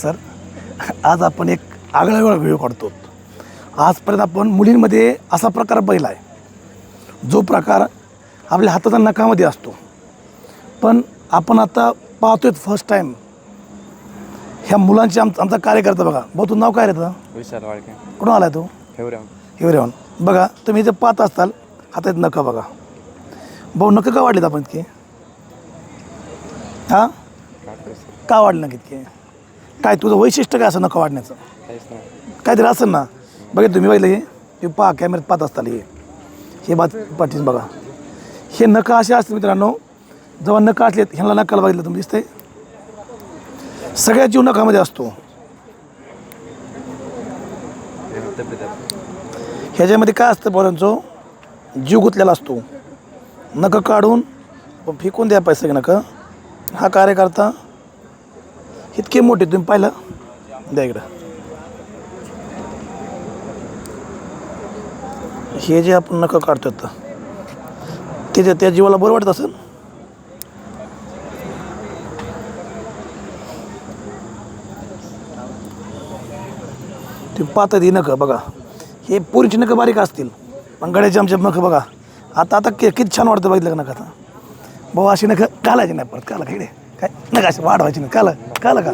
Sir आज आपण एक आगळा वेगळा व्हिडिओ काढतो. आजपर्यंत आपण मुलींमध्ये असा प्रकार पहिला आहे. जो प्रकार आपल्या हाताच्या नखामध्ये असतो. पण आपण आता पाहतोय फर्स्ट टाईम ह्या मुलांची आम आमचा कार्यकर्ता बघा. भाऊ तुझं नाव काय रे विशाल वाळके. कुठून आलाय तू? ठेवऱ्या हिवरेवन बघा तुम्ही इथे पाहत असताल हातात नखं बघा. भाऊ नखं का वाढलेत आपण इतके? हां? का वाढलं नका इतके? काय तुझं वैशिष्ट्य काय असं नका वाढण्याचं काहीतरी असेल ना. बघा तुम्ही बघितलं हे? हे पहा कॅमेऱ्यात पाहत असताल हे. हे बात पाठीस बघा. हे नका असे असते मित्रांनो. जेव्हा नका असलेत ह्याला नकाला बघितलं तुम्ही दिसतंय? सगळ्या जीव नखामध्ये असतो. ह्याच्यामध्ये काय असतं पोरांचो? जीव गुतलेला असतो. नखं काढून फेकून द्या पैसे नखं. हा कार्यकर्ता इतके मोठे तुम्ही पाहिलं? द्या इकडं. हे जे आपण नखं काढतो आता ते त्या- त्या जीवाला बरं वाटत असेल? ते पाहतात ही नखं बघा. हे पोरीची नखं बारीक असतील पण गड्याचे आमचे नखं बघा. आता आता के किती छान वाटतं बघितलं का नका आता? भाऊ अशी नखं घालायची नाही परत काला इकडे. काय? नका वाढ वाढवायची नाही कळलं? काला का?